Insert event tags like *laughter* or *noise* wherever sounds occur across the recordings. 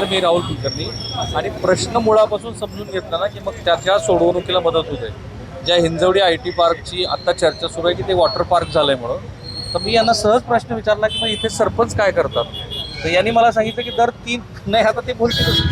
नमस्कार मी राहुल कुलकर्णी. आणि प्रश्न मुळापासून समजून घेतला ना की मग त्याच्या सोडवणुकीला मदत होते ज्या हिंजवडी आय टी पार्कची आता चर्चा सुरू आहे की ते वॉटर पार्क झालंय म्हणून. तर मी यांना सहज प्रश्न विचारला की मग इथे सरपंच काय करतात? तर यांनी मला सांगितलं की दर तीन *laughs* नाही आता ते बोलतील.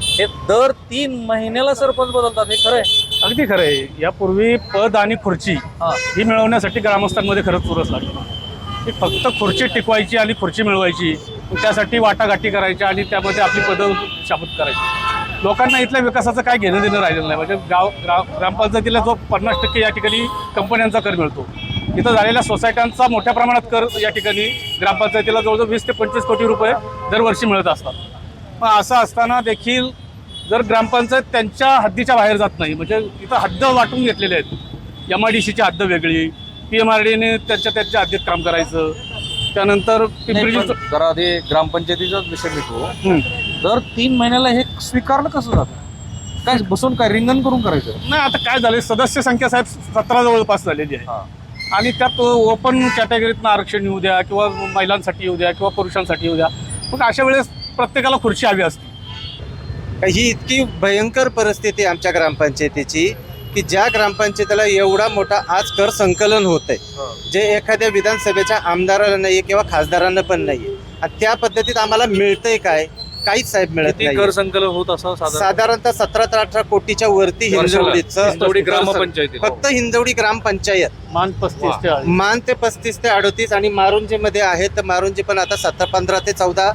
हे दर तीन महिन्याला सरपंच बदलतात हे खरं आहे? अगदी खरं आहे. यापूर्वी पद आणि खुर्ची हां. मिळवण्यासाठी ग्रामस्थांमध्ये खरंच चुरस लागली. फक्त खुर्ची टिकवायची आणि खुर्ची मिळवायची. त्यासाठी वाटाघाटी करायच्या आणि त्यामध्ये आपली पदं शाबूत करायची. लोकांना इथल्या विकासाचं काय घेणं देणं राहिलेलं नाही. म्हणजे गाव ग्रा ग्रामपंचायतीला जो पन्नास टक्के या ठिकाणी कंपन्यांचा कर मिळतो. इथं झालेल्या सोसायट्यांचा मोठ्या प्रमाणात कर या ठिकाणी ग्रामपंचायतीला जवळजवळ वीस ते पंचवीस कोटी रुपये दरवर्षी मिळत असतात. मग असं असताना देखील जर ग्रामपंचायत त्यांच्या हद्दीच्या बाहेर जात नाही म्हणजे इथं हद्द वाटून घेतलेले आहेत. एम आय डी सीची हद्द वेगळी पी एम आर डीने त्यांच्या त्यांच्या हद्दीत काम करायचं. त्यानंतर पिंपरी नाही, पण जरा आधी ग्रामपंचायतीचाच विषय हं. दर तीन महिन्याला हे स्वीकारलं कसं जातं? काय बसून काय रिंगण करून करायचं? नाही आता काय झालं सदस्य संख्या साहेब सतरा जवळपास झालेली आहे. हा. आणि त्यात ओपन कॅटेगरीतनं आरक्षण येऊ द्या किंवा महिलांसाठी येऊ द्या किंवा पुरुषांसाठी येऊ द्या. मग अशा वेळेस प्रत्येकाला खुर्ची हवी असते. ही इतकी भयंकर परिस्थिती आहे आमच्या ग्रामपंचायतीची. की ज्या ग्रामपंचायतीला एवढा मोठा आज कर संकलन होत आहे जे एखाद्या विधानसभेच्या आमदाराला नाहीये किंवा खासदारांना पण नाहीये आणि त्या पद्धतीत आम्हाला मिळतंय काय काहीच साहेब मिळत किती नाही कर संकलन होत असं साधारण? साधारणतः सतरा ते अठरा कोटीच्या वरती वर्षाला. हिंजवडीचं हिंजवडी ग्रामपंचायतीला. फक्त हिंजवडी ग्रामपंचायत. मान पस्तीस ते अडीच. मान ते पस्तीस ते अडतीस आणि मारुंजी मध्ये आहे तर मारुंजी पण आता सतरा पंधरा ते चौदा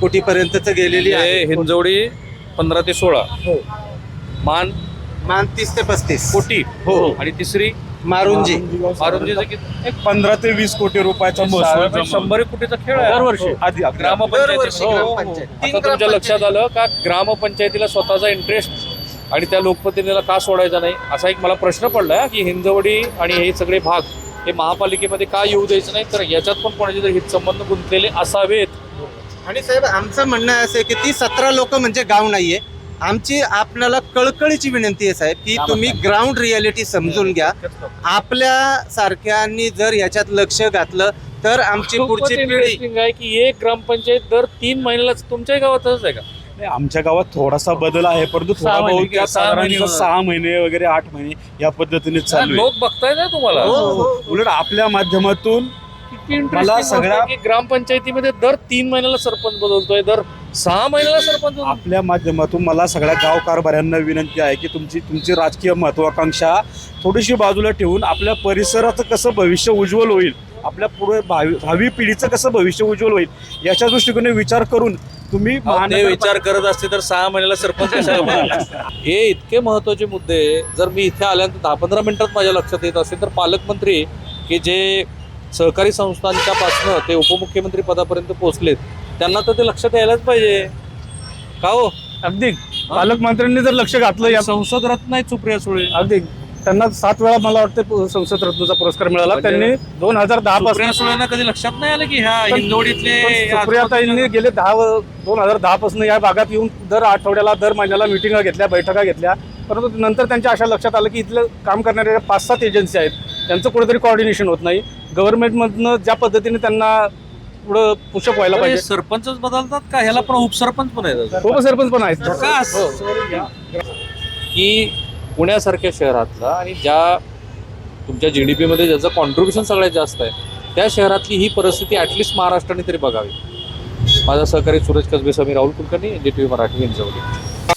कोटी पर्यंतच गेलेली हे आहे. हिंजवडी पंधरा ते सोळा. मान मान तीस ते पस्तीस. कोटी. हो. आणि तिसरी? मारुंजी. किती? एक पंधरा ते वीस कोटी रुपयाचा साधारण महसूल शंभर एक कोटीचा खेळ आहे. दरवर्षी. आधी ग्रामपंचायती दरवर्षी हो, हो, हो. ग्रामपंचायत. तीन आता तुमच्या ग्रामपंचायती. लक्षात आलं का ग्रामपंचायतीला स्वतःचा इंटरेस्ट आणि त्या लोकप्रतिनिधीला का सोडायचा नाही? असा एक मला प्रश्न पडला की हिंजवडी आणि हे सगळे भाग हे महापालिकेमध्ये का येऊ द्यायचं नाही? तर याच्यात पण कोणाचे तरी हितसंबंध गुंतलेले असावेत. आणि साहेब आमचं म्हणणं असं आहे की ती सतरा लोक म्हणजे गाव नाहीये. आमची आपल्याला कळकळीची विनंती आहे साहेब की तुम्ही ग्राउंड रियालिटी समजून घ्या. आपल्या सारख्यांनी जर याच्यात लक्ष घातलं तर आमची पुढची पिढी आहे की एक ग्रामपंचायत दर तीन महिन्यालाच तुमच्याही गावात तसंच आहे का? नाही, आमच्या गावात थोडासा बदल आहे परंतु सहा थोडा महिने बहुत सहा वगैरे. आठ महिने या पद्धतीने चालू आहे. लोक बघताय ना तुम्हाला. हो, हो. उलट आपल्या माध्यमातून मला सगळ्या- ग्रामपंचायतीमध्ये दर तीन महिन्याला सरपंच बदलतोय दर सहा महिन्याला सरपंच. आपल्या माध्यमातून मला सगळ्या गाव कारभाऱ्यांना विनंती आहे की तुमची तुमची राजकीय महत्वाकांक्षा थोडीशी बाजूला ठेवून आपल्या परिसराचं कसं भविष्य उज्ज्वल होईल आपल्या पुढे भावी भावी पिढीचं कसं भविष्य उज्ज्वल होईल याच्या दृष्टिकोने विचार करून तुम्ही अहो, ते महानगर- विचार करत असते तर सहा महिन्याला सरपंच कशाला बनायला? हे इतके महत्त्वाचे मुद्दे जर मी इथे आल्यानंतर दहा पंधरा मिनिटात माझ्या लक्षात येत असेल तर पालकमंत्री की जे सहकारी संस्थांच्या पासनं ते उपमुख्यमंत्री पदापर्यंत पोहोचलेत त्यांना तर ते लक्षात यायलाच पाहिजे. का हो? अगदी. पालकमंत्र्यांनी जर लक्ष घातलं या संसद रत्न आहे सुप्रिया सुळे. अगदी. त्यांना सात वेळा मला वाटतं संसद रत्नचा पुरस्कार मिळाला. म्हणजे- त्यांनी दोन हजार दहा सुप्रिया सुळेंना कधी लक्षात नाही आलं की ह्या हिंदवडीतले या सुप्रियाताईंनी गेले दहा दोन हजार दहा पासून या भागात येऊन दर आठवड्याला दर महिन्याला मिटिंगा घेतल्या बैठका घेतल्या. परंतु नंतर त्यांच्या अशा लक्षात आलं की इथलं काम करणाऱ्या पाच सात एजन्सी आहेत. त्यांचं कुठेतरी कॉर्डिनेशन होत नाही. गव्हर्नमेंटमधनं ज्या पद्धतीने त्यांना पुढं पुषप व्हायला हे पाहिजे. सरपंचच बदलतात का? ह्याला पण उपसरपंच पण आहेत उपसरपंच पण आहेत. हो. की पुण्यासारख्या शहरातला आणि ज्या तुमच्या जी डी पीमध्ये ज्याचं कॉन्ट्रीब्युशन सगळ्यात जास्त आहे त्या शहरातली ही परिस्थिती ॲटलिस्ट महाराष्ट्राने तरी बघावी. माझा सहकारी Suresh Kasbe Sameer Rahul Kulkarni N D T V Marathi Hinjewadi